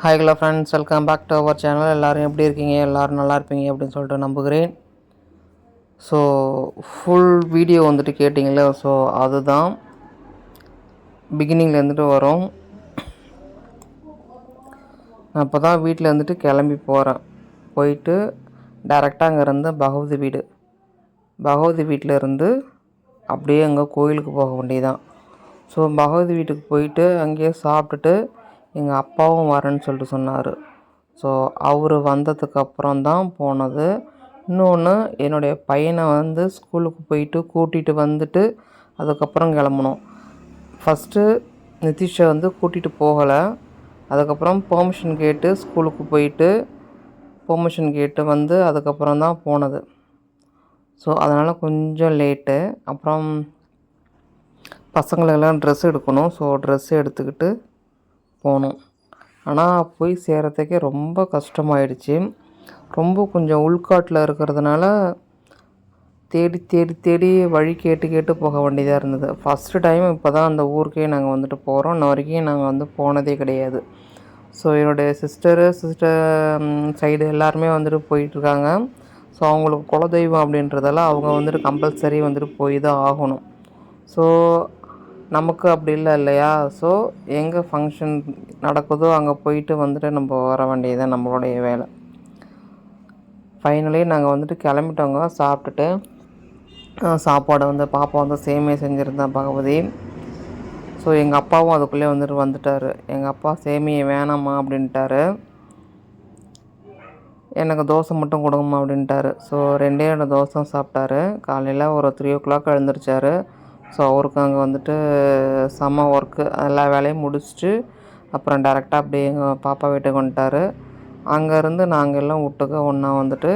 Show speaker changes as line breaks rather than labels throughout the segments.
Hi hello friends welcome back to our channel எல்லோரும் எப்படி இருக்கீங்க? எல்லோரும் நல்லா இருப்பீங்க அப்படின்னு சொல்லிட்டு நம்புகிறேன். ஸோ ஃபுல் வீடியோ வந்துட்டு கேட்டிங்களே ஸோ அதுதான் பிகினிங்கில் இருந்துட்டு வரும். நான் இப்போ தான் வீட்டில் இருந்துட்டு கிளம்பி போகிறேன் போயிட்டு டேரெக்டாக அங்கேருந்து பகவதி வீடு. பகவதி வீட்டில் இருந்து அப்படியே அங்கே கோயிலுக்கு போக வேண்டியதான் ஸோ பகவதி வீட்டுக்கு போயிட்டு அங்கேயே சாப்பிட்டுட்டு எங்கள் அப்பாவும் வரேன்னு சொல்லிட்டு சொன்னார். ஸோ அவர் வந்ததுக்கப்புறம் தான் போனது. இன்னொன்று என்னுடைய பையனை வந்து ஸ்கூலுக்கு போயிட்டு கூட்டிகிட்டு வந்துட்டு அதுக்கப்புறம் கிளம்புனோம். ஃபஸ்ட்டு நிதிஷை வந்து கூட்டிகிட்டு போகலை. அதுக்கப்புறம் பெர்மிஷன் கேட்டு ஸ்கூலுக்கு போயிட்டு பெர்மிஷன் கேட்டு வந்து அதுக்கப்புறம் தான் போனது. ஸோ அதனால் கொஞ்சம் லேட்டு அப்புறம் பசங்களுக்கெல்லாம் ட்ரெஸ் எடுக்கணும். ஸோ ட்ரெஸ் எடுத்துக்கிட்டு போனோம் ஆனால் போய் சேர்கிறதுக்கே ரொம்ப கஷ்டமாயிடுச்சு. ரொம்ப கொஞ்சம் உள்காட்டில் இருக்கிறதுனால தேடி தேடி தேடி வழி கேட்டு கேட்டு போக வேண்டியதாக இருந்தது. ஃபஸ்ட்டு டைம் இப்போ தான் அந்த ஊருக்கே நாங்கள் வந்துட்டு போகிறோம் இன்ன வரைக்கும் நாங்கள் வந்து போனதே கிடையாது. ஸோ என்னுடைய சிஸ்டரு சிஸ்டர் சைடு எல்லாருமே வந்துட்டு போயிட்டுருக்காங்க ஸோ அவங்களுக்கு குலதெய்வம் அப்படின்றதால அவங்க வந்துட்டு கம்பல்சரி வந்துட்டு போய் தான் ஆகணும். ஸோ நமக்கு அப்படி இல்லை இல்லையா? ஸோ எங்கே ஃபங்க்ஷன் நடக்குதோ அங்கே போயிட்டு வந்துட்டு நம்ம வர வேண்டியது நம்மளுடைய வேலை. ஃபைனலி நாங்கள் வந்துட்டு கிளம்பிட்டோங்க. சாப்பிட்டுட்டு சாப்பாடு வந்து பாப்பா வந்து சேமியா செஞ்சுருந்தேன் பகவதி. ஸோ எங்கள் அப்பாவும் அதுக்குள்ளே வந்துட்டு வந்துட்டார். எங்கள் அப்பா சேமியை வேணாம்மா அப்படின்ட்டாரு. எனக்கு தோசை மட்டும் கொடுங்கம்மா அப்படின்ட்டாரு. ஸோ ரெண்டே ரெண்டு தோசை சாப்பிட்டாரு. காலையில் ஒரு த்ரீ ஓ கிளாக் எழுந்திரிச்சாரு. ஸோ அவருக்கு அங்கே வந்துட்டு செம்ம ஒர்க்கு எல்லா வேலையும் முடிச்சுட்டு அப்புறம் டேரெக்டாக அப்படியே எங்கள் பாப்பா வீட்டுக்கு வந்துட்டார். அங்கேருந்து நாங்கள் எல்லாம் விட்டுக்க ஒன்றா வந்துட்டு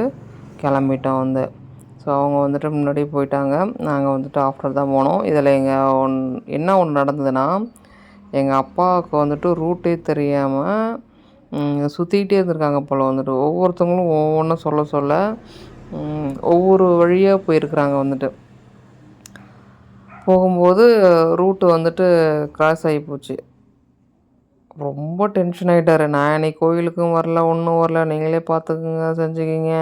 கிளம்பிட்டோம் வந்து. ஸோ அவங்க வந்துட்டு முன்னாடி போயிட்டாங்க. நாங்கள் வந்துட்டு ஆஃப்டர் தான் போனோம். இதில் எங்கள் ஒன் என்ன ஒன்று நடந்ததுன்னா எங்கள் அப்பாவுக்கு வந்துட்டு ரூட்டே தெரியாமல் சுற்றிக்கிட்டே இருந்திருக்காங்க போல் வந்துட்டு. ஒவ்வொருத்தவங்களும் ஒவ்வொன்றும் சொல்ல சொல்ல ஒவ்வொரு வழியாக போயிருக்கிறாங்க வந்துட்டு. போகும்போது ரூட்டு வந்துட்டு கிராஸ் ஆகி போச்சு. ரொம்ப டென்ஷன் ஆகிட்டார் நான் இன்னைக்கு கோயிலுக்கும் வரல ஒன்றும் வரல. நீங்களே பார்த்துக்குங்க செஞ்சுக்கிங்க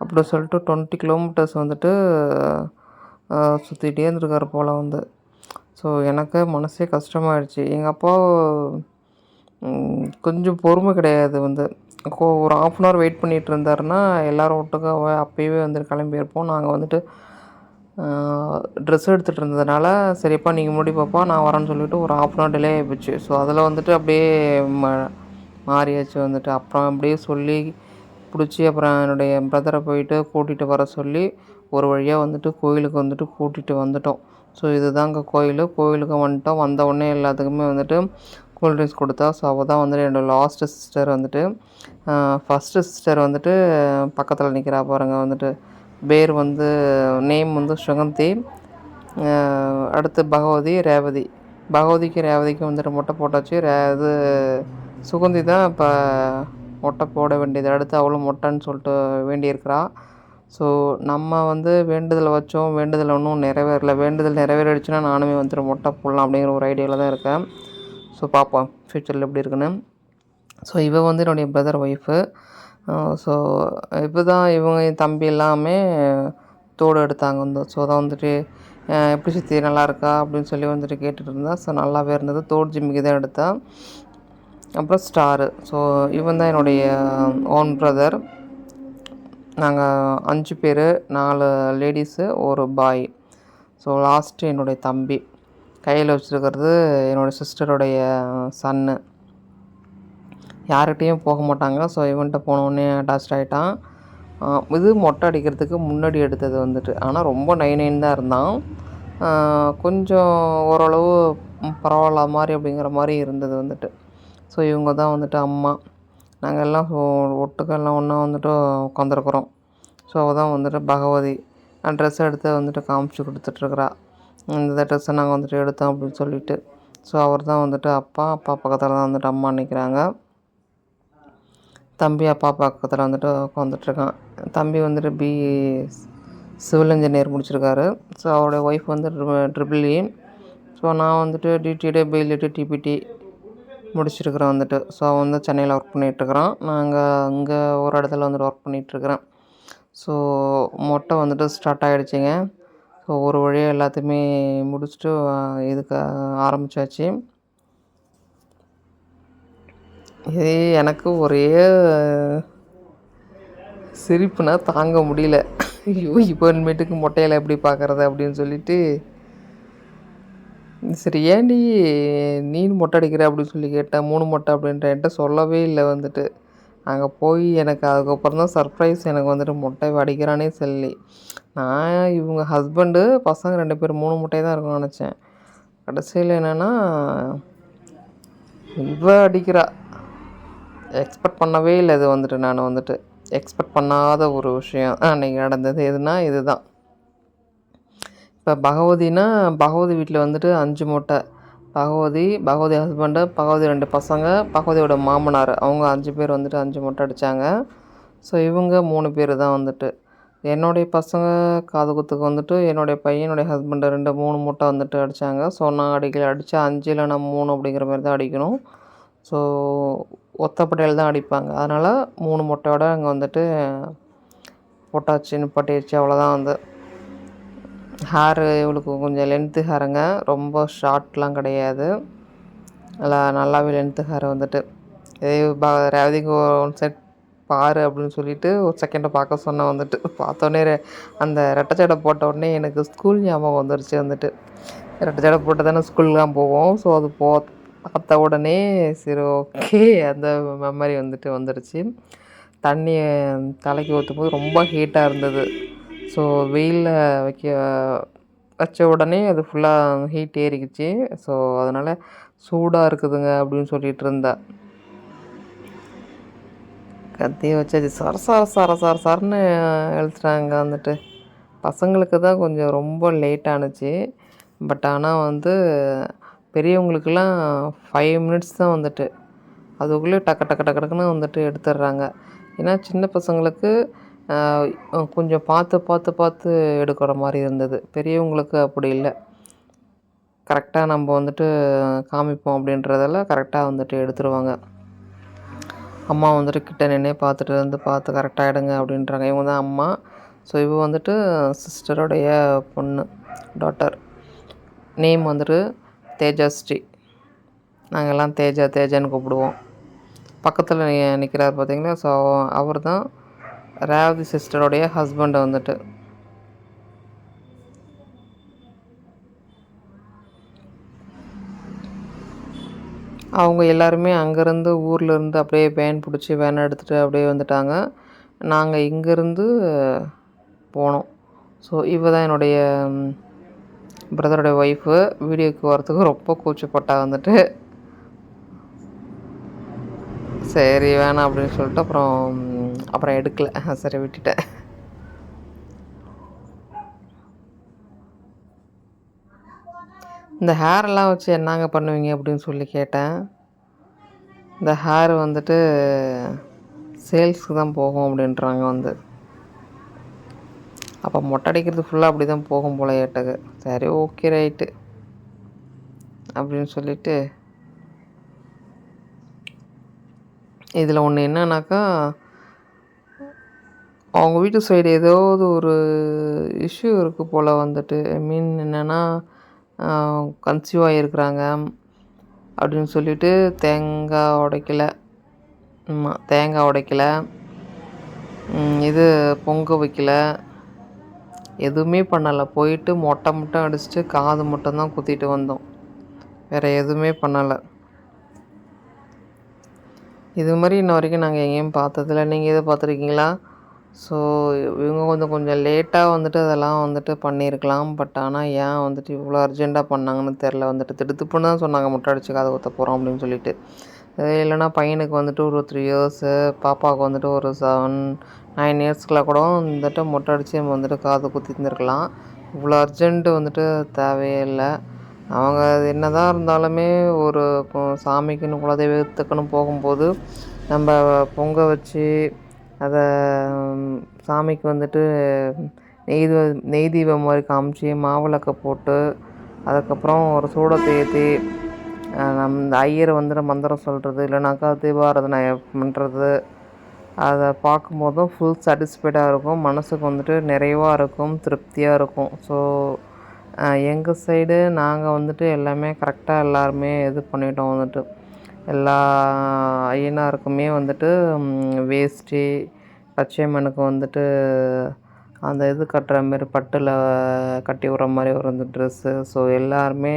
அப்படி சொல்லிட்டு டுவெண்ட்டி கிலோமீட்டர்ஸ் வந்துட்டு சுற்றிட்டே இருந்திருக்காரு போல் வந்து. ஸோ எனக்கு மனசே கஷ்டமாயிடுச்சு. எங்கள் அப்பா கொஞ்சம் பொறுமை கிடையாது வந்து. ஒரு ஆஃப் அன் ஹவர் வெயிட் பண்ணிகிட்டு இருந்தாருன்னா எல்லோரும் ஒட்டுக்கா அப்போயே வந்துட்டு கிளம்பியிருப்போம் நாங்கள் வந்துட்டு ட்ரெஸ் எடுத்துகிட்டு இருந்ததுனால சரிப்பா நீங்கள் முடி பாப்பா நான் வரேன்னு சொல்லிவிட்டு ஒரு ஆஃப் அன் ஹவர் டிலே ஆகிப்போச்சு ஸோ அதில் வந்துட்டு அப்படியே ம மாறியாச்சு வந்துட்டு. அப்புறம் அப்படியே சொல்லி பிடிச்சி அப்புறம் என்னுடைய பிரதரை போயிட்டு கூட்டிகிட்டு வர சொல்லி ஒரு வழியாக வந்துட்டு கோயிலுக்கு வந்துட்டு கூட்டிகிட்டு வந்துட்டோம். ஸோ இதுதாங்க கோயில். கோயிலுக்கு வந்துட்டோம். வந்த உடனே எல்லாத்துக்குமே வந்துட்டு கூல் ட்ரிங்க்ஸ் கொடுத்தா ஸோ அவள் தான் வந்துட்டு என்னோடய லாஸ்ட்டு சிஸ்டர் வந்துட்டு ஃபஸ்ட்டு சிஸ்டர் வந்துட்டு பக்கத்தில் நிற்கிறா பாருங்கள் வந்துட்டு பேர் வந்து நேம் வந்து சுகந்தி. அடுத்து பகவதி ரேவதி. பகவதிக்கு ரேவதிக்கும் வந்துட்டு மொட்டை போட்டாச்சு. ரே இது சுகந்தி தான் இப்போ மொட்டை போட வேண்டியது. அடுத்து அவளும் மொட்டைன்னு சொல்லிட்டு வேண்டியிருக்கிறா. ஸோ நம்ம வந்து வேண்டுதலை வச்சோம் வேண்டுதல் ஒன்றும் நிறைவேறல. வேண்டுதல் நிறைவேறிடுச்சுன்னா நானுமே வந்துட்டு மொட்டை போடலாம் அப்படிங்கிற ஒரு ஐடியாவில் தான் இருக்கேன். ஸோ பார்ப்போம் ஃப்யூச்சரில் எப்படி இருக்குன்னு. ஸோ இவ வந்து என்னுடைய பிரதர் ஒய்ஃபு ஸோ இப்போ தான் இவங்க என் தம்பி எல்லாமே தோடு எடுத்தாங்க வந்து. ஸோ அதான் வந்துட்டு எப்படி சித்தி நல்லா இருக்கா? அப்படின்னு சொல்லி வந்துட்டு கேட்டுட்டு இருந்தா. ஸோ நல்லாவே இருந்தது. தோடு ஜிம்மிக்கு தான் எடுத்தேன். அப்புறம் ஸ்டாரு. ஸோ இவன் தான் என்னுடைய ஓன் பிரதர் நாங்கள் அஞ்சு பேர் நாலு லேடிஸு ஒரு பாய் ஸோ லாஸ்ட்டு என்னுடைய தம்பி. கையில் வச்சுருக்கிறது என்னோடய சிஸ்டருடைய சன்னு. யார்கிட்டையும் போக மாட்டாங்க. ஸோ இவன்கிட்ட போனோடனே அட்டாச் ஆகிட்டான் இது மொட்டை அடிக்கிறதுக்கு முன்னாடி எடுத்தது வந்துட்டு. ஆனால் ரொம்ப நைன் நைன் தான் இருந்தான். கொஞ்சம் ஓரளவு பரவாயில்ல மாதிரி அப்படிங்கிற மாதிரி இருந்தது வந்துட்டு. ஸோ இவங்க தான் வந்துட்டு அம்மா. நாங்கள் எல்லாம் ஒட்டுக்கெல்லாம் ஒன்றா வந்துட்டு உட்காந்துருக்குறோம் ஸோ அவள் தான் வந்துட்டு பகவதி. நான் ட்ரெஸ் எடுத்து வந்துட்டு காமிச்சு கொடுத்துட்ருக்குறா இந்த ட்ரெஸ்ஸை நாங்கள் வந்துட்டு எடுத்தோம் அப்படின்னு சொல்லிட்டு. ஸோ அவர் தான் வந்துட்டு அப்பா அப்பா பக்கத்தில் தான் வந்துட்டு அம்மா நிற்கிறாங்க தம்பி அப்பா பக்கத்தில் வந்துட்டு உட்காந்துட்ருக்கான் தம்பி வந்துட்டு பி சிவில் இன்ஜினியர் முடிச்சிருக்காரு. ஸோ அவருடைய ஒய்ஃப் வந்து ட்ரிபிள் இ ஸோ நான் வந்துட்டு டிடிடி பிஎல்இடி டிபிடி முடிச்சிருக்கிறேன் வந்துட்டு. ஸோ அவன் வந்து சென்னையில் ஒர்க் பண்ணிகிட்ருக்குறான் நாங்கள் அங்கே ஒரு இடத்துல வந்துட்டு ஒர்க் பண்ணிகிட்ருக்குறேன் ஸோ மொட்டை வந்துட்டு ஸ்டார்ட் ஆகிடுச்சிங்க ஸோ ஒரு வழியாக எல்லாத்தையுமே முடிச்சுட்டு இதுக்கு ஆரம்பித்தாச்சு இது எனக்கு ஒரே சிரிப்புனா தாங்க முடியல. ஐயோ இப்போ இனிமேட்டுக்கு மொட்டையில் எப்படி பார்க்குறது அப்படின்னு சொல்லிட்டு சரி ஏன்டி நீ மொட்டை அடிக்கிற அப்படின்னு சொல்லி கேட்டேன். மூணு மொட்டை அப்படின்ட்டு என்கிட்ட சொல்லவே இல்லை வந்துட்டு. அங்கே போய் எனக்கு அதுக்கப்புறம் தான் சர்ப்ரைஸ் எனக்கு வந்துட்டு மொட்டை அடிக்கிறானே சொல்லி. நான் இவங்க ஹஸ்பண்டு பசங்க ரெண்டு பேர் மூணு முட்டை தான் இருக்கும்னு நினச்சேன். கடைசியில் என்னென்னா இவ அடிக்கிறா. எக்ஸ்பெக்ட் பண்ணவே இல்லை இது வந்துட்டு. நான் வந்துட்டு எக்ஸ்பெக்ட் பண்ணாத ஒரு விஷயம் அன்றைக்கி நடந்தது எதுனா இது தான் இப்போ பகவதினா பகவதி வீட்டில் வந்துட்டு அஞ்சு மூட்டை. பகவதி பகவதி ஹஸ்பண்டு பகவதி ரெண்டு பசங்க பகவதியோட மாமனார். அவங்க அஞ்சு பேர் வந்துட்டு அஞ்சு மூட்டை அடித்தாங்க ஸோ இவங்க மூணு பேர் தான் வந்துட்டு. என்னுடைய பசங்க காது குத்துக்கு வந்துட்டு என்னுடைய பையனுடைய ஹஸ்பண்டு ரெண்டு மூணு மூட்டை வந்துட்டு அடித்தாங்க ஸோ நான் அடிக்கல அடித்தா அஞ்சு இல்லைனா மூணு அப்படிங்கிற மாதிரி தான் அடிக்கணும். ஸோ ஒத்தப்படையில் தான் அடிப்பாங்க. அதனால் மூணு மொட்டையோட அங்கே வந்துட்டு போட்டாச்சு நிப்பாட்டிடுச்சு அவ்வளோதான் வந்து. ஹேரு இவளுக்கு கொஞ்சம் லென்த்து ஹேருங்க ரொம்ப ஷார்ட்லாம் கிடையாது. நல்லா நல்லாவே லென்த்து ஹேர் வந்துட்டு. இதே ப ரேவதிக்கு ஒன் செட் பாரு அப்படின்னு சொல்லிட்டு ஒரு செகண்டை பார்க்க சொன்னேன் வந்துட்டு. பார்த்தோன்னே அந்த ரெட்டச்சடை போட்ட உடனே எனக்கு ஸ்கூல் ஞாபகம் வந்துருச்சு வந்துட்டு. ரெட்டச்சடை போட்டு தானே ஸ்கூல்லாம் போவோம். ஸோ அது போ பார்த்த உடனே சரி ஓகே அந்த மெமரி வந்துட்டு வந்துடுச்சு தண்ணி தலைக்கு ஊற்றும் போது ரொம்ப ஹீட்டாக இருந்தது. ஸோ வெயிலில் வைக்க வச்ச உடனே அது ஃபுல்லாக ஹீட் ஏறிக்குச்சு. ஸோ அதனால் சூடாக இருக்குதுங்க அப்படின்னு சொல்லிகிட்டு இருந்தா. கத்தியை வச்சாச்சு. சர சர சர சர சரன்னு எழுத்துட்டாங்க வந்துட்டு. பசங்களுக்கு தான் கொஞ்சம் ரொம்ப லேட் ஆணுச்சு பட் ஆனால் வந்து பெரியவங்களுக்கெல்லாம் ஃபைவ் மினிட்ஸ் தான் வந்துட்டு. அதுக்குள்ளே டக்கு டக்கு டக்கு டக்குன்னு வந்துட்டு எடுத்துடுறாங்க. ஏன்னா சின்ன பசங்களுக்கு கொஞ்சம் பார்த்து பார்த்து பார்த்து எடுக்கிற மாதிரி இருந்தது. பெரியவங்களுக்கு அப்படி இல்லை. கரெக்டாக நம்ம வந்துட்டு காமிப்போம் அப்படின்றதெல்லாம் கரெக்டாக வந்துட்டு எடுத்துருவாங்க. அம்மா வந்துட்டு கிட்ட நின்னே பார்த்துட்டு இருந்து பார்த்து கரெக்டாக எடுங்க அப்படின்றாங்க. இவங்க தான் அம்மா. ஸோ இவ வந்துட்டு சிஸ்டருடைய பொண்ணு டாட்டர் நேம் வந்துட்டு தேஜாஸ்ரீ நாங்கள்லாம் தேஜா தேஜான்னு கூப்பிடுவோம். பக்கத்தில் நிற்கிறார் பார்த்தீங்களா ஸோ அவர் தான் ரேவதி சிஸ்டருடைய ஹஸ்பண்டை வந்துட்டு. அவங்க எல்லாருமே அங்கேருந்து ஊர்லேருந்து அப்படியே வேன் பிடிச்சி வேன் எடுத்துகிட்டு அப்படியே வந்துட்டாங்க. நாங்கள் இங்கேருந்து போனோம். ஸோ இவ தான் என்னுடைய பிரதருடைய ஒய்ஃபு வீடியோக்கு வரத்துக்கு ரொம்ப கூச்சப்பட்டா வந்துட்டு சரி வேணாம் அப்படின்னு சொல்லிட்டு அப்புறம் அப்புறம் எடுக்கலை. சரி விட்டுட்டேன். இந்த ஹேரெல்லாம் வச்சு என்னங்க பண்ணுவீங்க அப்படின்னு சொல்லி கேட்டேன். இந்த ஹேர் வந்துட்டு சேல்ஸுக்கு தான் போகும் அப்படின்றாங்க வந்து. அப்போ மொட்டை அடிக்கிறது ஃபுல்லாக அப்படி தான் போகும் போல ஏட்டகு சரி ஓகே ரைட்டு அப்படின்னு சொல்லிட்டு இதில் ஒன்று என்னன்னாக்கா அவங்க வீட்டு சைடு ஏதாவது ஒரு இஷ்யூ இருக்குது போல் வந்துட்டு. ஐ மீன் என்னென்னா கன்சீவ் ஆகியிருக்கிறாங்க அப்படின்னு சொல்லிட்டு தேங்காய் உடைக்கல. ஆமாம் தேங்காய் உடைக்கல. இது பொங்க வைக்கல. எதுவுமே பண்ணலை. போயிட்டு மொட்டை மட்டும் அடிச்சுட்டு காது மட்டும் தான் குத்திட்டு வந்தோம். வேறு எதுவுமே பண்ணலை. இது மாதிரி இன்ன வரைக்கும் நாங்கள் எங்கேயும் பார்த்ததில்ல. நீங்கள் எதுவும் பார்த்துருக்கீங்களா? ஸோ இவங்க கொஞ்சம் கொஞ்சம் லேட்டாக வந்துட்டு அதெல்லாம் வந்துட்டு பண்ணியிருக்கலாம். பட் ஆனால் ஏன் வந்துட்டு இவ்வளோ அர்ஜெண்ட்டாக பண்ணாங்கன்னு தெரில வந்துட்டு திடுத்துப்புன்னு தான் சொன்னாங்க. முட்டை அடிச்சு காது ஊற்ற போகிறோம் அப்படின்னு சொல்லிட்டு. இல்லைனா பையனுக்கு வந்துட்டு ஒரு த்ரீ இயர்ஸு பாப்பாவுக்கு வந்துட்டு ஒரு செவன் நைன் இயர்ஸ்க்குள்ள கூட வந்துட்டு மொட்டை அடித்து நம்ம வந்துட்டு காது குத்திருந்துருக்கலாம். இவ்வளோ அர்ஜென்ட்டு வந்துட்டு தேவையே இல்லை. அவங்க என்ன தான் இருந்தாலுமே ஒரு சாமிக்குன்னு குலதெய்வத்துக்குன்னு போகும்போது நம்ம பொங்க வச்சு அதை சாமிக்கு வந்துட்டு நெய் நெய் தீபம் மாதிரி காமிச்சு மாவிளக்க போட்டு அதுக்கப்புறம் ஒரு சூடத்தை ஏற்றி நம் இந்த ஐயரை வந்துட்டு மந்திரம் சொல்கிறது இல்லைனாக்கா தீபாராதனை பண்ணுறது அதை பார்க்கும்போதும் ஃபுல் சாட்டிஸ்ஃபைடாக இருக்கும். மனதுக்கு வந்துட்டு நிறைவாக இருக்கும் திருப்தியாக இருக்கும். ஸோ எங்கள் சைடு நாங்கள் வந்துட்டு எல்லாமே கரெக்டாக எல்லாருமே இது பண்ணிட்டோம் வந்துட்டு. எல்லா ஐயனாருக்குமே வந்துட்டு வேஷ்டி பச்சையம்மனுக்கு வந்துட்டு அந்த இது கட்டுற மாதிரி பட்டில் கட்டி விட்ற மாதிரி ஒரு அந்த ட்ரெஸ்ஸு ஸோ எல்லாருமே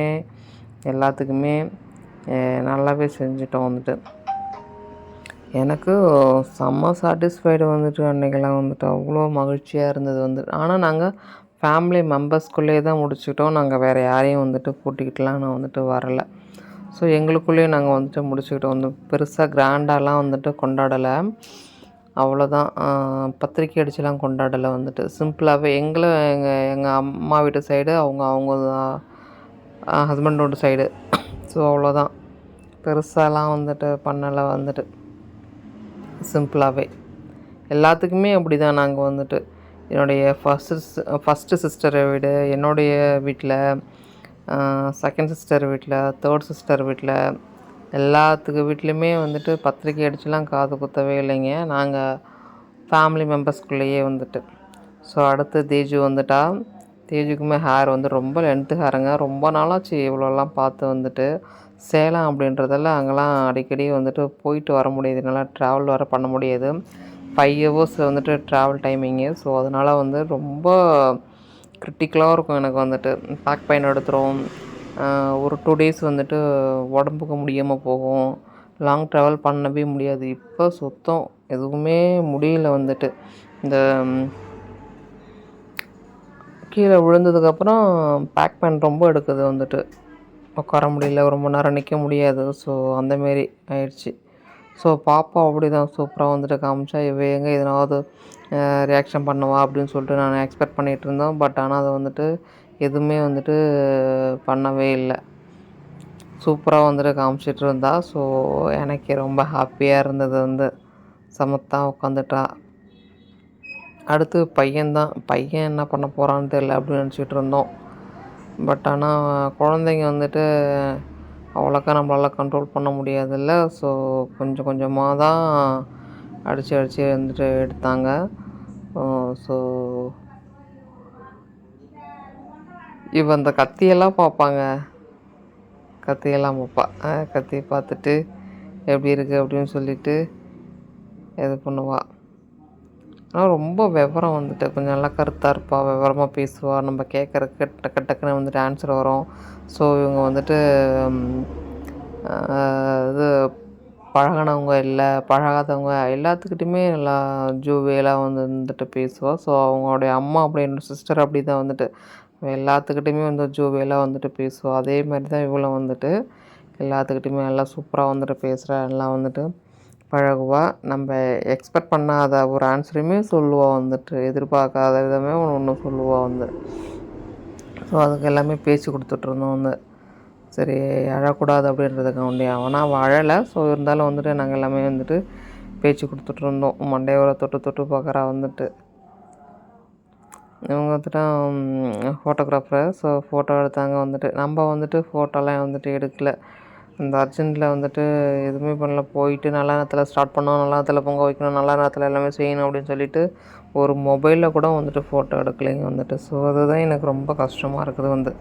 எல்லாத்துக்குமே நல்லாவே செஞ்சிட்டோம் வந்துட்டு. எனக்கு செம்ம சாட்டிஸ்ஃபைடு வந்துட்டு அன்றைக்கெல்லாம் வந்துட்டு அவ்வளோ மகிழ்ச்சியாக இருந்தது வந்துட்டு ஆனால் நாங்கள் ஃபேமிலி மெம்பர்ஸ்குள்ளேயே தான் முடிச்சுக்கிட்டோம். நாங்கள் வேறு யாரையும் வந்துட்டு கூட்டிக்கிட்டுலாம் நான் வந்துட்டு வரலை. ஸோ எங்களுக்குள்ளேயே நாங்கள் வந்துட்டு முடிச்சுக்கிட்டோம். வந்து பெருசாக கிராண்டாலாம் வந்துட்டு கொண்டாடலை. அவ்வளோதான் பத்திரிக்கை அடிச்சுலாம் கொண்டாடலை வந்துட்டு. சிம்பிளாகவே எங்களை எங்கள் எங்கள் அம்மா வீட்டு சைடு அவங்க அவங்க ஹஸ்பண்டோட சைடு ஸோ அவ்வளோதான் பெருசாலாம் வந்துட்டு பண்ணலை வந்துட்டு. சிம்பிளாகவே. எல்லாத்துக்குமே அப்படி தான் நாங்கள் வந்துட்டு. என்னுடைய ஃபஸ்ட்டு ஃபஸ்ட்டு சிஸ்டரை விட என்னுடைய வீட்டில் செகண்ட் சிஸ்டர் வீட்டில் தேர்ட் சிஸ்டர் வீட்டில் எல்லாத்துக்கு வீட்லேயுமே வந்துட்டு பத்திரிக்கை அடிச்சுலாம் காது குத்தவே இல்லைங்க. நாங்கள் ஃபேமிலி மெம்பர்ஸ்குள்ளேயே வந்துட்டு. ஸோ அடுத்து தேஜு வந்துட்டால் தேஜுக்குமே ஹேர் வந்து ரொம்ப லென்த்து ஹேருங்க ரொம்ப நாளாச்சு இவ்வளோலாம் பார்த்து வந்துட்டு. சேலம் அப்படின்றதெல்லாம் அங்கெல்லாம் அடிக்கடி வந்துட்டு போயிட்டு வர முடியாது. என்னால் ட்ராவல் வர பண்ண முடியாது. ஃபைவ் ஹவர்ஸ் வந்துட்டு ட்ராவல் டைமிங்கு ஸோ அதனால் வந்து ரொம்ப கிரிட்டிக்கலாக இருக்கும் எனக்கு வந்துட்டு. பேக் பயன் எடுத்துரும். ஒரு டூ டேஸ் வந்துட்டு உடம்புக்கு முடியாமல் போகும். லாங் ட்ராவல் பண்ணவே முடியாது. இப்போ சுத்தம் எதுவுமே முடியல வந்துட்டு. இந்த கீழே விழுந்ததுக்கப்புறம் பேக் பேன் ரொம்ப எடுக்குது வந்துட்டு. உட்கார முடியல ரொம்ப நேரம் நிற்க முடியாது. ஸோ அந்தமாரி ஆயிடுச்சு. ஸோ பாப்பா அப்படி தான் சூப்பராக வந்துட்டு காமிச்சா இவ எங்கே எதனாவது ரியாக்ஷன் பண்ணுவா? அப்படின்னு சொல்லிட்டு நான் எக்ஸ்பெக்ட் பண்ணிகிட்டு இருந்தோம். பட் ஆனால் அதை வந்துட்டு எதுவுமே வந்துட்டு பண்ணவே இல்லை. சூப்பராக வந்துட்டு காமிச்சிட்டு இருந்தா. ஸோ எனக்கு ரொம்ப ஹாப்பியாக இருந்தது வந்து. சமத்தாக உட்காந்துட்டா. அடுத்து பையன்தான். பையன் என்ன பண்ண போகிறான்னு தெரியல அப்படின்னு நினச்சிட்டு இருந்தோம். பட் ஆனால் குழந்தைங்க வந்துட்டு அவ்வளோக்கா நம்மளால் கண்ட்ரோல் பண்ண முடியாதுல்ல. ஸோ கொஞ்சம் கொஞ்சமாக தான் அடித்து அடித்து வந்துட்டு எடுத்தாங்க. ஸோ இப்போ அந்த கத்தியெல்லாம் பார்ப்பாங்க. கத்தியெல்லாம் பார்ப்பா கத்தி பார்த்துட்டு எப்படி இருக்குது அப்படின்னு சொல்லிட்டு இது பண்ணுவாள் ஆனால் ரொம்ப விவரம் வந்துட்டு கொஞ்சம் நல்லா கருத்தாக இருப்பாள் விவரமாக பேசுவாள் நம்ம கேட்குறக்கு டக்கு டக்குன்னு வந்துட்டு ஆன்சர் வரும். ஸோ இவங்க வந்துட்டு இது பழகினவங்க இல்லை பழகாதவங்க எல்லாத்துக்கிட்டையுமே நல்லா ஜூவேலாக வந்து வந்துட்டு பேசுவாள் ஸோ அவங்களுடைய அம்மா அப்படின்ற சிஸ்டர் அப்படி தான் வந்துட்டு எல்லாத்துக்கிட்டையுமே வந்து ஜூவேலாக வந்துட்டு பேசுவாள் அதே மாதிரி தான் இவளும் வந்துட்டு எல்லாத்துக்கிட்டையுமே நல்லா சூப்பராக வந்துட்டு பேசுகிறா எல்லாம் வந்துட்டு. பழகுவா. நம்ம எக்ஸ்பெக்ட் பண்ணாத ஒரு ஆன்சரையுமே சொல்லுவாள் வந்துட்டு. எதிர்பார்க்காத விதமே ஒன்று ஒன்று சொல்லுவாள் வந்து. ஸோ அதுக்கு எல்லாமே பேச்சு கொடுத்துட்ருந்தோம் வந்து. சரி அழக்கூடாது அப்படின்றதுக்காண்டி அவனா அவள் அழலை ஸோ இருந்தாலும் வந்துட்டு நாங்கள் எல்லாமே வந்துட்டு பேச்சு கொடுத்துட்ருந்தோம் மண்டையோட தொட்டு தொட்டு பார்க்குறா வந்துட்டு. இவங்க வந்துட்டு ஃபோட்டோகிராஃபர் ஸோ ஃபோட்டோ எடுத்தாங்க வந்துட்டு. நம்ம வந்துட்டு ஃபோட்டோலாம் வந்துட்டு எடுக்கலை. இந்த அர்ஜென்ட்டில் வந்துட்டு எதுவுமே பண்ணல. போயிட்டு நல்ல நேரத்தில் ஸ்டார்ட் பண்ணோம். நல்ல நேரத்தில் பொங்க வைக்கணும். நல்ல நேரத்தில் எல்லாமே செய்யணும் அப்படின்னு சொல்லிட்டு ஒரு மொபைலில் கூட வந்துட்டு ஃபோட்டோ எடுக்கலைங்க வந்துட்டு. ஸோ அதுதான் எனக்கு ரொம்ப கஷ்டமாக இருக்குது வந்து.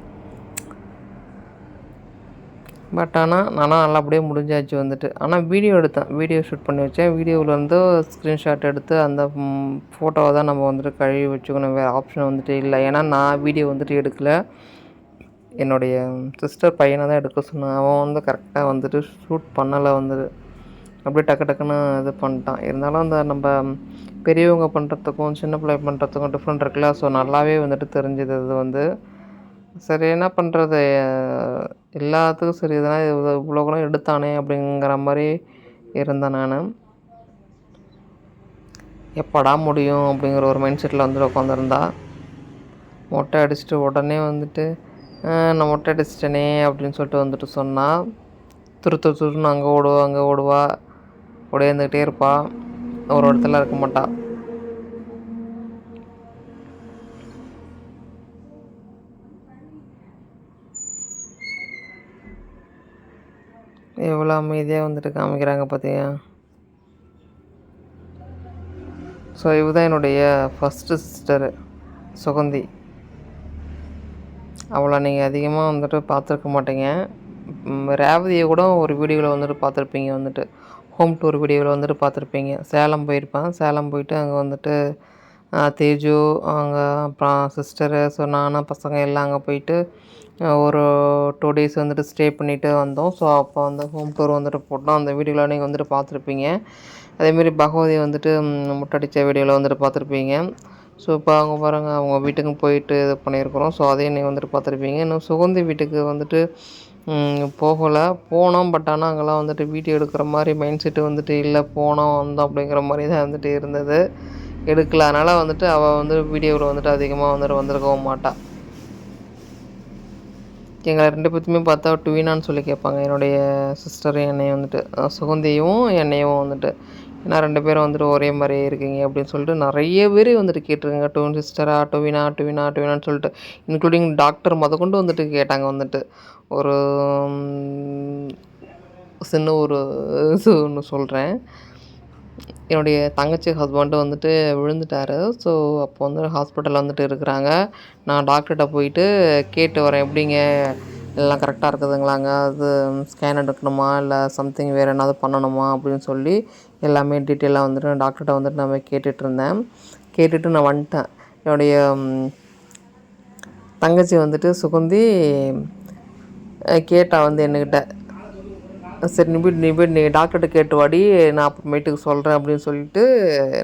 பட் ஆனால் நானும் நல்லபடியாக முடிஞ்சாச்சு வந்துட்டு. ஆனால் வீடியோ எடுத்தேன். வீடியோ ஷூட் பண்ணி வச்சேன். வீடியோவிலேருந்து ஸ்க்ரீன்ஷாட் எடுத்து அந்த ஃபோட்டோவை தான் நம்ம வந்துட்டு கழுவி வச்சுக்கணும். வேறு ஆப்ஷன் வந்துட்டு இல்லை. ஏன்னா நான் வீடியோ வந்துட்டு எடுக்கலை. என்னுடைய சிஸ்டர் பையனை தான் எடுக்க சொன்னேன். அவன் வந்து கரெக்டாக வந்துட்டு ஷூட் பண்ணலை வந்துட்டு அப்படியே டக்கு டக்குன்னு இது பண்ணிட்டான். இருந்தாலும் அந்த நம்ம பெரியவங்க பண்ணுறதுக்கும் சின்ன பிள்ளை பண்ணுறதுக்கும் டிஃப்ரெண்ட் இருக்குல்ல. ஸோ நல்லாவே வந்துட்டு தெரிஞ்சது அது வந்து. சரி என்ன பண்ணுறது எல்லாத்துக்கும் சரி இதெல்லாம் இவ்வளோ கூட எடுத்தானே அப்படிங்கிற மாதிரி இருந்தேன் நான். எப்படா முடியும் அப்படிங்கிற ஒரு மைண்ட் செட்டில் வந்துட்டு உட்காந்துருந்தா மொட்டை அடிச்சுட்டு உடனே வந்துட்டு நான் மொட்டை அடிச்சிட்டேனே அப்படின்னு சொல்லிட்டு வந்துட்டு சொன்னால் துரு துரு துருன்னு அங்கே ஓடுவா அங்கே ஓடுவா. ஓடியாந்துக்கிட்டே இருப்பாள் ஒரு இடத்துல இருக்க மாட்டாள் எவ்வளோ அமைதியாக வந்துட்டு காமிக்கிறாங்க பார்த்தீங்க ஸோ இவ தான் என்னுடைய ஃபஸ்ட்டு சிஸ்டரு சுகந்தி. அவளை நீங்கள் அதிகமாக வந்துட்டு பார்த்துருக்க மாட்டீங்க. ரேவதியை கூட ஒரு வீடியோவில் வந்துட்டு பார்த்துருப்பீங்க வந்துட்டு. ஹோம் டூர் வீடியோவில் வந்துட்டு பார்த்துருப்பீங்க. சேலம் போயிருப்பேன். சேலம் போயிட்டு அங்கே வந்துட்டு தேஜு அங்கே அப்புறம் சிஸ்டரு ஸோ நானும் பசங்க எல்லாம் அங்கே போயிட்டு ஒரு டூ டேஸ் வந்துட்டு ஸ்டே பண்ணிவிட்டு வந்தோம். ஸோ அப்போ வந்து ஹோம் டூர் வந்துட்டு போட்டோம். அந்த வீடியோவில் நீங்கள் வந்துட்டு பார்த்துருப்பீங்க. அதேமாரி பகவதி வந்துட்டு முட்டடித்த வீடியோவில் வந்துட்டு பார்த்துருப்பீங்க. ஸோ இப்போ அவங்க பாருங்கள் அவங்க வீட்டுக்கு போயிட்டு இது பண்ணியிருக்கிறோம். ஸோ அதையும் நீங்கள் வந்துட்டு பார்த்துருப்பீங்க. இன்னும் சுகந்தி வீட்டுக்கு வந்துட்டு போகலை. போனோம் பட் ஆனால் அங்கெல்லாம் வந்துட்டு வீடியோ எடுக்கிற மாதிரி மைண்ட் செட்டு வந்துட்டு இல்லை. போனோம் வந்தோம் அப்படிங்கிற மாதிரி தான் வந்துட்டு இருந்தது. எடுக்கல. அதனால் வந்துட்டு அவள் வந்து வீடியோவில் வந்துட்டு அதிகமாக வந்துட்டு வந்திருக்கவும் மாட்டாள் எங்களை ரெண்டு பேர்த்துமே பார்த்தா டுவினான்னு சொல்லி கேட்பாங்க. என்னுடைய சிஸ்டரும் என்னையும் வந்துட்டு சுகந்தியும் என்னையும் வந்துட்டு. ஏன்னா ரெண்டு பேரும் வந்துட்டு ஒரே மாதிரியே இருக்கீங்க அப்படின்னு சொல்லிட்டு நிறைய பேர் வந்துட்டு கேட்டிருக்காங்க. டோன் சிஸ்டரா டுவினா டுவினா டுவினான்னு சொல்லிட்டு இன்க்ளூடிங் டாக்டர் முதற்கொண்டு வந்துட்டு கேட்டாங்க வந்துட்டு. ஒரு சின்ன ஒரு இது ஒன்று சொல்கிறேன் என்னுடைய தங்கச்சி ஹஸ்பண்டு வந்துட்டு விழுந்துட்டாரு. ஸோ அப்போ வந்து ஹாஸ்பிட்டலில் வந்துட்டு இருக்கிறாங்க. நான் டாக்டர்கிட்ட போயிட்டு கேட்டு வரேன் எப்படிங்க எல்லாம் கரெக்டாக இருக்குதுங்களாங்க? அது ஸ்கேன் எடுக்கணுமா? இல்லை சம்திங் வேறு என்னது பண்ணணுமா? அப்படின்னு சொல்லி எல்லாமே டீட்டெயிலாக வந்துட்டு டாக்டர்கிட்ட வந்துட்டு நான் போய் கேட்டுட்டு இருந்தேன் கேட்டுட்டு நான் வந்துட்டேன். என்னுடைய தங்கச்சி வந்துட்டு சுகந்தி கேட்டா வந்து என்கிட்ட சரி நீ போய் நீ போய் நீ டாக்டர்கிட்ட கேட்டு வாடி நான் அப்புறமேட்டுக்கு சொல்கிறேன் அப்படின்னு சொல்லிட்டு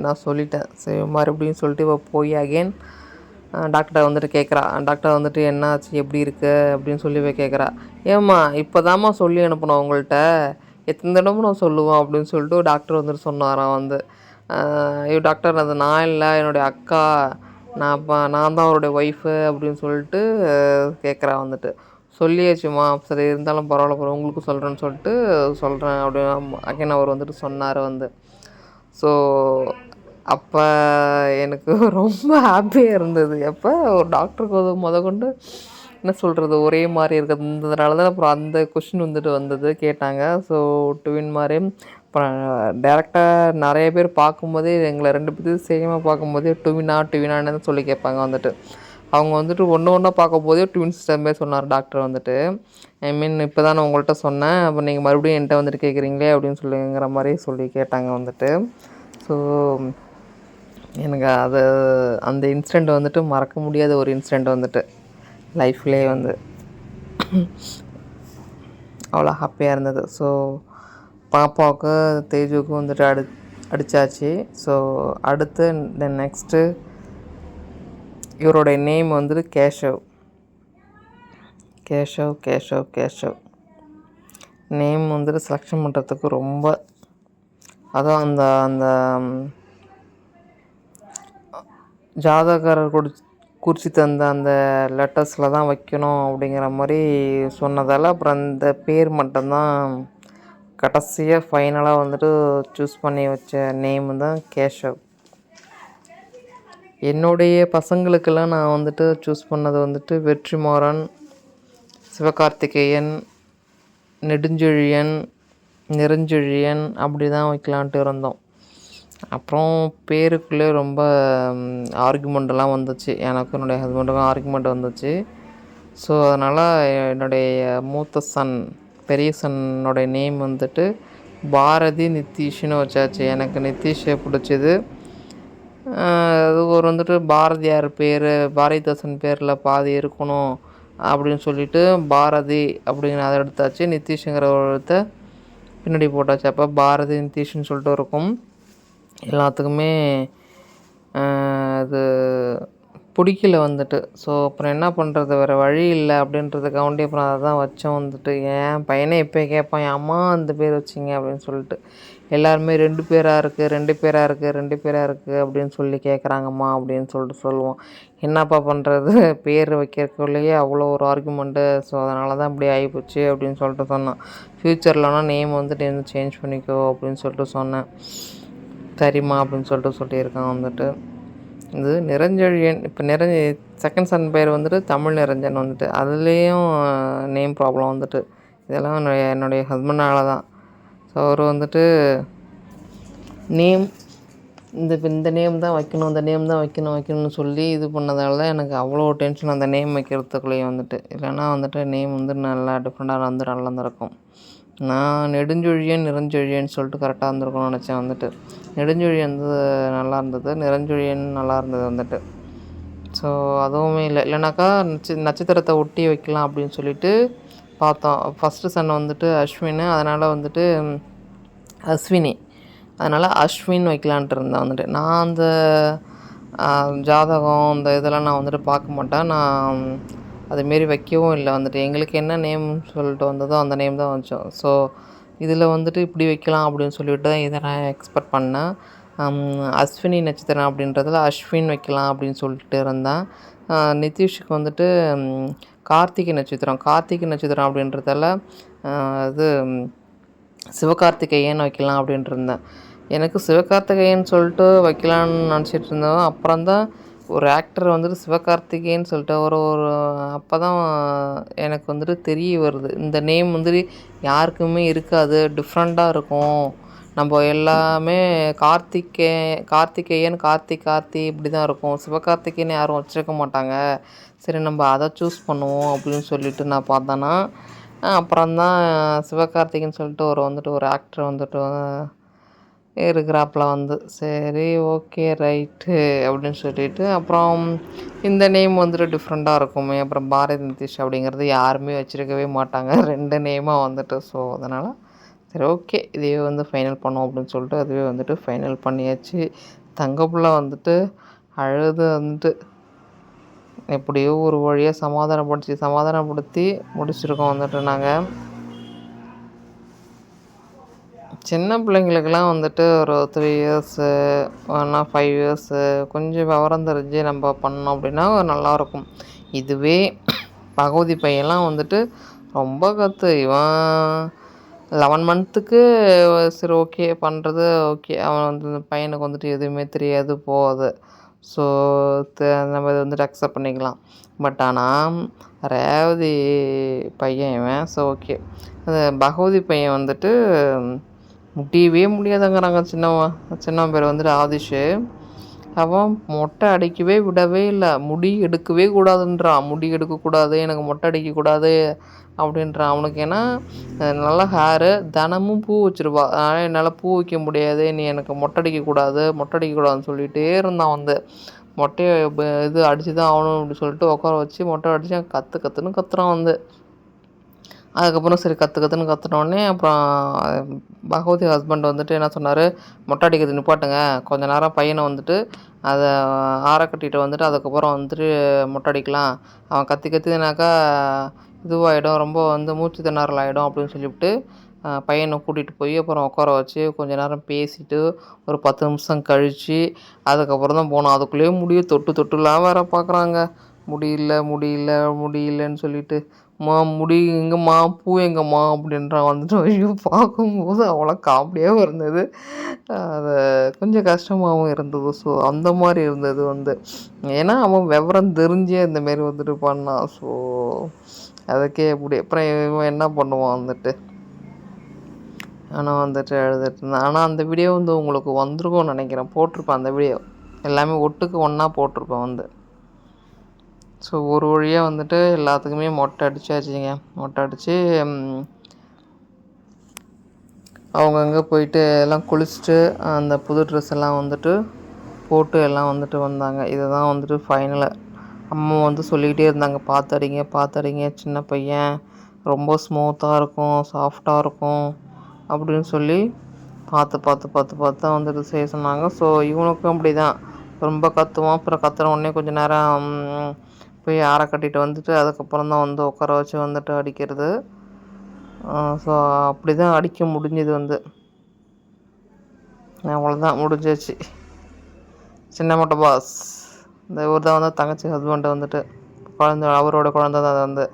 நான் சொல்லிட்டேன். சரி மறுபடியும் சொல்லிட்டு இப்போ போய் அகெயின் டாக்டரை வந்துட்டு கேட்குறா டாக்டர் வந்துட்டு என்ன ஆச்சு எப்படி இருக்கு அப்படின்னு சொல்லி போய் கேட்குறா ஏம்மா இப்போ சொல்லி அனுப்பணும் உங்கள்கிட்ட. எத்தனை தடவை நான் சொல்லுவோம் அப்படின்னு சொல்லிட்டு டாக்டர் வந்துட்டு சொன்னாராம் வந்து. ஐயோ டாக்டர் அது நான் இல்லை என்னுடைய அக்கா நான் இப்போ நான் தான் அவருடைய ஒய்ஃபு அப்படின்னு சொல்லிட்டு கேட்குறா வந்துட்டு. சொல்லியாச்சுமா சரி இருந்தாலும் பரவாயில்ல பரவாயில்ல உங்களுக்கு சொல்கிறேன்னு சொல்லிட்டு சொல்கிறேன் அப்படின்னு அகைன் அவர் வந்துட்டு சொன்னார் வந்து. ஸோ அப்போ எனக்கு ரொம்ப ஹாப்பியாக இருந்தது. எப்போ? ஒரு டாக்டருக்கு வந்து முத கொண்டு என்ன சொல்கிறது ஒரே மாதிரி இருக்கிறதுனால தான் அப்புறம் அந்த கொஷின் வந்துட்டு வந்தது கேட்டாங்க. ஸோ ட்வின் மாதிரி அப்புறம் டேரெக்டாக நிறைய பேர் பார்க்கும்போதே எங்களை ரெண்டு பேர்த்தையும் சேமாக பார்க்கும்போதே ட்வினா ட்வினான்னு சொல்லி கேட்பாங்க வந்துட்டு. அவங்க வந்துட்டு ஒன்று ஒன்றா பார்க்கும்போதே ட்வின் சிஸ்டர் சொன்னார் டாக்டர் வந்துட்டு. ஐ மீன் இப்போ தான் நான் உங்கள்கிட்ட சொன்னேன். அப்போ நீங்கள் மறுபடியும் என்கிட்ட வந்துட்டு கேட்குறீங்களே அப்படின்னு சொல்லிங்கிற மாதிரி சொல்லி கேட்டாங்க வந்துட்டு. ஸோ எனக்கு அது அந்த இன்சிடெண்ட் வந்துட்டு மறக்க முடியாத ஒரு இன்சிடெண்ட் வந்துட்டு. லைஃப்லேயே வந்து அவ்வளோ ஹாப்பியாக இருந்தது. ஸோ பாப்பாவுக்கு தேஜுக்கும் வந்துட்டு அடி அடித்தாச்சு ஸோ அடுத்து தென் நெக்ஸ்ட்டு இவருடைய நேம் வந்துட்டு கேஷவ். கேஷவ் கேஷவ் கேஷவ். நேம் வந்துட்டு செலெக்ஷன் பண்ணுறதுக்கு ரொம்ப அதுவும் அந்த அந்த ஜாதகர் குடி குறித்து தந்த அந்த லெட்டர்ஸில் தான் வைக்கணும் அப்படிங்கிற மாதிரி சொன்னதால் அப்புறம் அந்த பேர் மட்டும்தான் கடைசியாக ஃபைனலாக வந்துட்டு சூஸ் பண்ணி வச்ச நேம் தான் கேஷவ் என்னுடைய பசங்களுக்கெல்லாம் நான் வந்துட்டு சூஸ் பண்ணது வந்துட்டு வெற்றிமாறன் சிவகார்த்திகேயன் நெடுஞ்செழியன் நெருஞ்செழியன் அப்படி தான் வைக்கலான்ட்டு இருந்தோம். அப்புறம் பேருக்குள்ளே ரொம்ப ஆர்குமெண்ட்டெல்லாம் வந்துச்சு. எனக்கும் என்னுடைய ஹஸ்பண்டுக்கும் ஆர்குமெண்ட் வந்துச்சு. ஸோ அதனால் என்னுடைய மூத்த சன் பெரிய சன்னோடைய நேம் வந்துட்டு பாரதி நித்தீஷ்னு வச்சாச்சு. எனக்கு நித்தீஷை பிடிச்சது. அது ஒரு வந்துட்டு பாரதியார் பேர் பாரதிதாசன் பேரில் பாதி இருக்கணும் அப்படின்னு சொல்லிட்டு பாரதி அப்படிங்கிற அதை எடுத்தாச்சு. நித்தீஷுங்கிற ஒருத்த பின்னாடி போட்டாச்சு. அப்போ பாரதி நித்தீஷ்னு சொல்லிட்டு இருக்கும். எல்லாத்துக்குமே அது பிடிக்கல வந்துட்டு. ஸோ அப்புறம் என்ன பண்ணுறது வேறு வழி இல்லை அப்படின்றதுக்காண்டி அப்புறம் அதை தான் வச்சோம் வந்துட்டு. என் பையனே இப்போ கேட்பான் என் அம்மா அந்த பேர் வச்சிங்க அப்படின்னு சொல்லிட்டு. எல்லாருமே ரெண்டு பேராக இருக்குது ரெண்டு பேராக இருக்குது ரெண்டு பேராக இருக்குது அப்படின்னு சொல்லி கேட்குறாங்கம்மா அப்படின்னு சொல்லிட்டு சொல்லுவோம். என்னப்பா பண்ணுறது பேர் வைக்கிறதுக்குள்ளேயே அவ்வளோ ஒரு ஆர்குமெண்ட்டு ஸோ அதனால தான் இப்படி ஆகிப்போச்சு அப்படின்னு சொல்லிட்டு சொன்னான். ஃப்யூச்சர்லனா நேம் வந்துட்டு என்ன சேஞ்ச் பண்ணிக்கோ அப்படின்னு சொல்லிட்டு சொன்னேன். சரிம்மா அப்படின்னு சொல்லிட்டு சொல்லியிருக்கான் வந்துட்டு. இது நிரஞ்சழியன் இப்போ நிரஞ்ச செகண்ட் சன் பேர் வந்துட்டு தமிழ் நிரஞ்சன் வந்துட்டு. அதுலேயும் நேம் ப்ராப்ளம் வந்துட்டு. இதெல்லாம் என்னுடைய என்னுடைய ஹஸ்பண்டால தான் ஸோ அவர் வந்துட்டு நேம் இந்த இப்போ இந்த நேம் தான் வைக்கணும் இந்த நேம் தான் வைக்கணும் வைக்கணும்னு சொல்லி இது பண்ணதால எனக்கு அவ்வளோ டென்ஷன் அந்த நேம் வைக்கிறதுக்குள்ளேயே வந்துட்டு. இல்லைன்னா வந்துட்டு நேம் வந்து நல்லா டிஃப்ரெண்ட்டாக வந்து நல்லா இருந்திருக்கும் நான் நெடுஞ்சொழியன் நிறஞ்செழியன் சொல்லிட்டு கரெக்டாக இருந்திருக்கணும்னு நினச்சேன் வந்துட்டு. நெடுஞ்சொழியன் வந்து நல்லா இருந்தது நிறஞ்செழியன் நல்லா இருந்தது வந்துட்டு. ஸோ அதுவுமே இல்லை. இல்லைனாக்கா நட்ச நட்சத்திரத்தை ஒட்டி வைக்கலாம் அப்படின்னு சொல்லிட்டு பார்த்தோம். ஃபஸ்ட்டு சன் வந்துட்டு அஸ்வின். அதனால் வந்துட்டு அஸ்வினி. அதனால் அஸ்வின் வைக்கலான்ட்டு இருந்தேன் வந்துட்டு. நான் அந்த ஜாதகம் இந்த இதெல்லாம் நான் வந்துட்டு பார்க்க மாட்டேன். நான் அதுமாரி வைக்கவும் இல்லை வந்துட்டு. எங்களுக்கு என்ன நேம் சொல்லிட்டு வந்ததோ அந்த நேம் தான் வச்சோம். ஸோ இதில் வந்துட்டு இப்படி வைக்கலாம் அப்படின்னு சொல்லிவிட்டு தான் இதை நான் எக்ஸ்பெக்ட் பண்ணேன். அஸ்வினி நட்சத்திரம் அப்படின்றதுல அஸ்வின் வைக்கலாம் அப்படின்னு சொல்லிட்டு இருந்தேன். நிதிஷுக்கு வந்துட்டு கார்த்திகை நட்சத்திரம். கார்த்திகை நட்சத்திரம் அப்படின்றதால இது சிவகார்த்திகேயன் வைக்கலாம் அப்படின்ட்டு இருந்தேன். எனக்கு சிவகார்த்திகேயன் சொல்லிட்டு வைக்கலான்னு நினச்சிட்டு இருந்தோம் அப்புறம் தான் ஒரு ஆக்டர் வந்துட்டு சிவகார்த்திகேயன் சொல்லிட்டு ஒரு ஒரு அப்போ தான் எனக்கு வந்துட்டு தெரிய வருது. இந்த நேம் வந்துட்டு யாருக்குமே இருக்காது. டிஃப்ரெண்ட்டாக இருக்கும். நம்ம எல்லாமே கார்த்திகே கார்த்திகேயன் கார்த்திக் கார்த்தி இப்படி தான் இருக்கும். சிவகார்த்திகேயன் யாரும் வச்சுருக்க மாட்டாங்க. சரி நம்ம அதை சூஸ் பண்ணுவோம் அப்படின்னு சொல்லிட்டு நான் பார்த்தேன்னா அப்புறம் தான் சிவகார்த்திகேயன் சொல்லிட்டு ஒரு வந்துட்டு ஒரு ஆக்டர் வந்துட்டு இருக்கிறாப்புல வந்து. சரி ஓகே ரைட்டு அப்படின்னு சொல்லிட்டு அப்புறம் இந்த நேம் வந்துட்டு டிஃப்ரெண்ட்டாக இருக்குமே. அப்புறம் பாரதி நிதிஷ் அப்படிங்கிறது யாருமே வச்சுருக்கவே மாட்டாங்க. ரெண்டு நேமாக வந்துட்டு. ஸோ அதனால் சரி ஓகே இதையே வந்து ஃபைனல் பண்ணோம் அப்படின்னு சொல்லிட்டு அதுவே வந்துட்டு ஃபைனல் பண்ணியாச்சு. தங்கப்புள்ள வந்துட்டு அழுது வந்துட்டு எப்படியோ ஒரு வழியாக சமாதானப்படுத்தி சமாதானப்படுத்தி முடிச்சிருக்கோம் வந்துட்டு நாங்கள் சின்ன பிள்ளைங்களுக்கெல்லாம் வந்துட்டு ஒரு த்ரீ இயர்ஸு இல்லைனா ஃபைவ் இயர்ஸு கொஞ்சம் விவரம் தெரிஞ்சு நம்ம பண்ணோம் அப்படின்னா நல்லாயிருக்கும். இதுவே பகவதி பையன்லாம் வந்துட்டு ரொம்ப கற்று இவன் லெவன் மந்த்துக்கு சரி ஓகே பண்ணுறது ஓகே அவன் வந்து பையனுக்கு வந்துட்டு எதுவுமே தெரியாது போகாது. ஸோ நம்ம இதை வந்துட்டு அக்செப்ட் பண்ணிக்கலாம். பட் ஆனால் ரேவதி பையன் இவன் ஸோ ஓகே அந்த பகவதி பையன் வந்துட்டு முடியவே முடியாதுங்கிறாங்க சின்னவன் சின்னவன் பேர் வந்துட்டு ஆதிஷு. அவன் மொட்டை அடிக்கவே விடவே இல்லை. முடி எடுக்கவே கூடாதுன்றான். முடி எடுக்கக்கூடாது எனக்கு மொட்டை அடிக்கக்கூடாது அப்படின்றான். அவனுக்கு ஏன்னா நல்ல ஹேரு தினமும் பூ வச்சுருவா அதனால் என்னால் பூ வைக்க முடியாது. நீ எனக்கு மொட்டை அடிக்கக்கூடாது மொட்டை அடிக்கக்கூடாதுன்னு சொல்லிகிட்டே இருந்தான் வந்து. மொட்டையை இது அடித்து தான் ஆகணும் அப்படின்னு சொல்லிட்டு உட்கார வச்சு மொட்டை அடித்து கற்று கற்றுன்னு கத்துறான் வந்து. அதுக்கப்புறம் சரி கற்று கற்றுன்னு கற்றுனோடனே அப்புறம் பகவதி ஹஸ்பண்ட் வந்துட்டு என்ன சொன்னார் மொட்டை அடிக்கிறது நிப்பாட்டுங்க. கொஞ்ச நேரம் பையனை வந்துட்டு அதை ஆற கட்டிட்டு வந்துட்டு அதுக்கப்புறம் வந்துட்டு மொட்டை அடிக்கலாம் அவன் கத்தி கத்தினாக்கா இதுவாகிடும் ரொம்ப வந்து மூச்சு திணறல் ஆகிடும் அப்படின்னு சொல்லிவிட்டு பையனை கூட்டிகிட்டு போய் அப்புறம் உட்கார வச்சு கொஞ்ச நேரம் பேசிட்டு ஒரு பத்து நிமிஷம் கழித்து அதுக்கப்புறம் தான் போனோம் அதுக்குள்ளேயே முடிய தொட்டு தொட்டுலாம் வேறு பார்க்குறாங்க முடியல முடியல முடியலன்னு சொல்லிட்டு மா முடி எங்கேம்மா பூ எங்கேம்மா அப்படின்றான் வந்துட்டு ஐயோ பார்க்கும்போது அவ்வளோ காமெடியாகவும் இருந்தது. அது கொஞ்சம் கஷ்டமாகவும் இருந்தது. ஸோ அந்த மாதிரி இருந்தது வந்து. ஏன்னா அவன் விவரம் தெரிஞ்சே இந்தமாரி வந்துட்டு பண்ணான். ஸோ அதுக்கே எப்படி அப்புறம் இவன் என்ன பண்ணுவான் வந்துட்டு? ஆனால் வந்துட்டு எழுதிட்டு இருந்தேன். ஆனால் அந்த வீடியோ வந்து உங்களுக்கு வந்திருக்கும்னு நினைக்கிறேன். போட்டிருப்பேன் அந்த வீடியோ எல்லாமே ஒட்டுக்கு ஒன்றா போட்டிருப்பேன் வந்து. ஸோ ஒரு வழியாக வந்துட்டு எல்லாத்துக்குமே மொட்டை அடிச்சாச்சுங்க. மொட்டை அடித்து அவங்கவுங்க போயிட்டு எல்லாம் குளிச்சுட்டு அந்த புது ட்ரெஸ் எல்லாம் வந்துட்டு போட்டு எல்லாம் வந்துட்டு வந்தாங்க. இதுதான் வந்துட்டு ஃபைனலாக அம்மா வந்து சொல்லிக்கிட்டே இருந்தாங்க. பார்த்து பார்த்து சின்ன பையன். ரொம்ப ஸ்மூத்தாக இருக்கும் சாஃப்டாக இருக்கும். அப்படின்னு சொல்லி பார்த்து பார்த்து பார்த்து பார்த்து தான் வந்துட்டு செய்ய சொன்னாங்க. ஸோ இவனுக்கும் அப்படி தான் ரொம்ப கத்துவான். அப்புறம் கத்துற உடனே கொஞ்சம் நேரம் போய் ஆற கட்டிட்டு வந்துட்டு அதுக்கப்புறம் தான் வந்து உட்கார வச்சு வந்துட்டு அடிக்கிறது. ஸோ அப்படி தான் அடிக்க முடிஞ்சது வந்து. அவ்வளோதான் முடிஞ்சிச்சு. சின்ன மட்ட பாஸ் இந்த இவர் தான் வந்து தங்கச்சி ஹஸ்பண்ட் வந்துட்டு குழந்த அவரோட குழந்த தான் அது வந்து.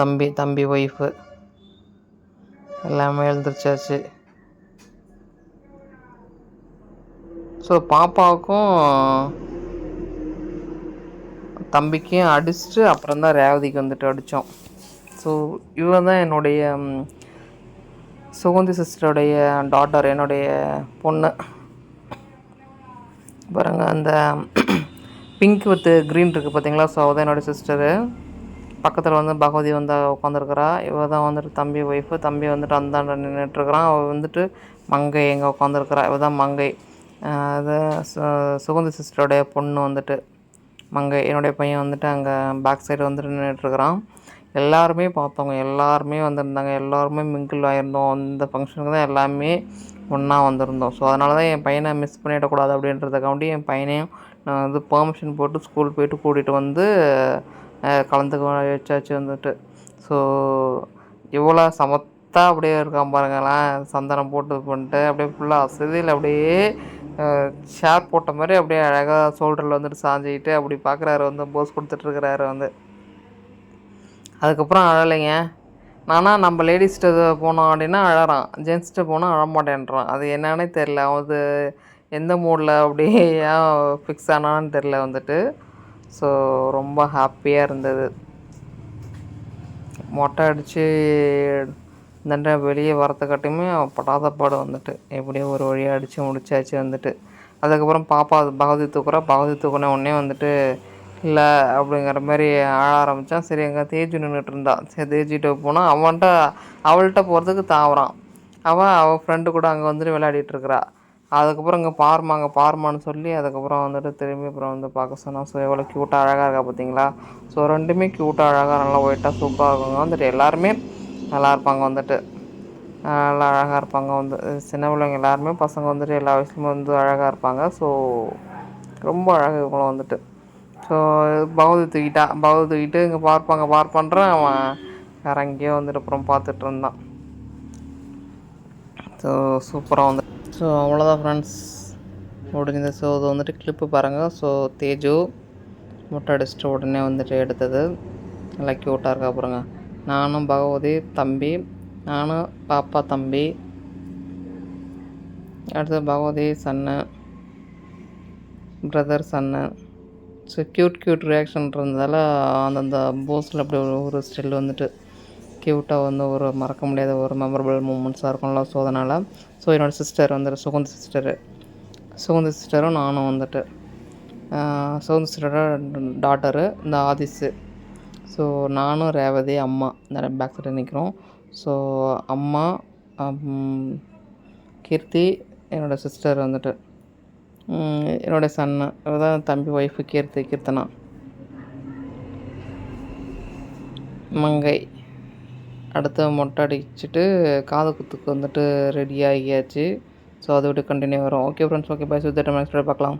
தம்பி தம்பி ஒய்ஃபு எல்லாமே எழுந்திரிச்சாச்சு. ஸோ பாப்பாவுக்கும் தம்பிக்கும் அடிச்சுட்டு அப்புறம் தான் ரேவதிக்கு வந்துட்டு அடித்தோம் ஸோ இவன் தான் என்னுடைய சுகந்தி சிஸ்டருடைய டாட்டர் என்னுடைய பொண்ணு. பாருங்க அந்த பிங்க் வித் க்ரீன் இருக்குது பார்த்தீங்களா ஸோ அவள் தான் என்னுடைய சிஸ்டரு பக்கத்தில் வந்து பகவதி வந்து உட்காந்துருக்குறா இவ தான் வந்துட்டு தம்பி ஒய்ஃபு தம்பி வந்துட்டு அந்தாண்ட நின்றுட்டுருக்குறான் அவள் வந்துட்டு மங்கை எங்கே உட்காந்துருக்குறா இவ தான் மங்கை அது சு- சுகந்தி சிஸ்டருடைய பொண்ணு வந்துட்டு. அங்கே என்னுடைய பையன் வந்துட்டு அங்கே பேக் சைடு வந்துட்டு நின்றுட்டுருக்குறான் எல்லாருமே பார்த்தவங்க எல்லாருமே வந்திருந்தாங்க. எல்லாருமே மிங்கிள் ஆகிருந்தோம் அந்த ஃபங்க்ஷனுக்கு தான் எல்லாமே ஒன்றா வந்திருந்தோம். ஸோ அதனால தான் என் பையனை மிஸ் பண்ணிடக்கூடாது அப்படின்றதுக்காண்டி என் பையனையும் நான் வந்து பெர்மிஷன் போட்டு ஸ்கூல் போயிட்டு கூட்டிகிட்டு வந்து கலந்துக்க வச்சாச்சு வந்துட்டு. ஸோ இவ்வளோ சமத்தாக அப்படியே இருக்கான் பாருங்களேன். சந்தனம் போட்டு பண்ணிட்டு அப்படியே ஃபுல்லாக அசதியில் அப்படியே ஷேர் போட்ட மாதிரி அப்படியே அழகாக ஷோல்டரில் வந்துட்டு சாஞ்சிக்கிட்டு அப்படி பார்க்குறாரு வந்து போஸ் கொடுத்துட்ருக்கிறாரு வந்து. அதுக்கப்புறம் அழலைங்க. நானா நம்ம லேடிஸ்கிட்ட போனோம் அப்படின்னா அழறான். ஜென்ஸ்கிட்ட போனால் அழமாட்டேன்றான் அது என்னன்னே தெரில அது எந்த மூடில் அப்படியே ஏன் ஃபிக்ஸ் ஆனான்னு தெரில வந்துட்டு. ஸோ ரொம்ப ஹாப்பியாக இருந்தது. மொட்டை அடித்து இந்த வெளியே வரத்துக்காட்டியுமே படாத பாடு வந்துட்டு. எப்படியோ ஒரு வழியாக அடித்து முடிச்சாச்சு வந்துட்டு. அதுக்கப்புறம் பாப்பா பகவதி தூக்குறா. பகவதி தூக்குன உடனே வந்துட்டு இல்லை அப்படிங்கிற மாதிரி ஆழ ஆரம்பித்தான் சரி எங்கள் தேஜு நின்றுட்டு இருந்தான் சரி தேஜிட்ட போனால் அவன்கிட்ட அவள்கிட்ட போகிறதுக்கு தாவறான். அவன் அவள் ஃப்ரெண்டு கூட அங்கே வந்துட்டு விளையாடிட்டு இருக்கிறா. அதுக்கப்புறம் இங்கே பாருமா அங்கே பாருமான்னு சொல்லி அதுக்கப்புறம் வந்துட்டு திரும்பி அப்புறம் வந்து பார்க்க சொன்னான் ஸோ எவ்வளோ க்யூட்டாக அழகாக இருக்கா பார்த்தீங்களா ஸோ ரெண்டுமே க்யூட்டாக அழகாக நல்லா ஒயிட்டாக சூப்பராக இருக்குங்க. வந்துட்டு எல்லாருமே நல்லா இருப்பாங்க வந்துட்டு. நல்லா அழகாக இருப்பாங்க வந்து சின்ன பிள்ளைங்க எல்லாருமே பசங்க வந்துட்டு எல்லா வயசுலையுமே வந்து அழகாக இருப்பாங்க. ஸோ ரொம்ப அழகாக இவங்களும் வந்துட்டு. ஸோ பகவதி தூக்கிட்டா பகவதி தூக்கிட்டு இங்கே பார்ப்பாங்க பார்ப்பான்றான் அவன் வேற எங்கேயோ வந்துட்டு அப்புறம் பார்த்துட்டு இருந்தான். ஸோ சூப்பராக வந்து ஸோ அவ்வளோதான் ஃப்ரெண்ட்ஸ் முடிஞ்சது ஸோ இது வந்துட்டு கிளிப்பு பாருங்கள் ஸோ தேஜு முட்டை அடிச்சிட்டு உடனே வந்துட்டு எடுத்தது. நல்லா க்யூட்டாக இருக்கா பாருங்கள் நானும் பகவதி தம்பி. நானும் பாப்பா தம்பி. அடுத்து Bhagavathi son. Brother son. So cute cute reaction இருந்ததால் அந்தந்த போஸில் அப்படி ஒரு ஸ்டில் வந்துட்டு க்யூட்டாக வந்து ஒரு மறக்க முடியாத ஒரு மெமரபிள் மூமெண்ட்ஸாக இருக்கும்ல ஸோ அதனால். ஸோ என்னோடய சிஸ்டர் வந்துட்டு சுகந்தி சிஸ்டரு சுகந்தி சிஸ்டரும் நானும் வந்துட்டு ஆஹ் சிஸ்டரோட டாட்டரு இந்த ஆதிஸு ஸோ நானும் ரேவதி அம்மா இந்த பேக் சைடில் நிற்கிறோம் ஸோ அம்மா கீர்த்தி என்னோடய சிஸ்டர் வந்துட்டு என்னோடய சன்னு இவர் தான் தம்பி ஒய்ஃபு கீர்த்தி கீர்த்தனா. மங்கை. அடுத்து மொட்டை அடிச்சுட்டு காது குத்துக்கு வந்துட்டு ரெடி ஆகியாச்சு. ஸோ அதை விட்டு கண்டினியூ வரும். ஓகே ஃப்ரெண்ட்ஸ் ஓகே பை சுத்த பார்க்கலாம்.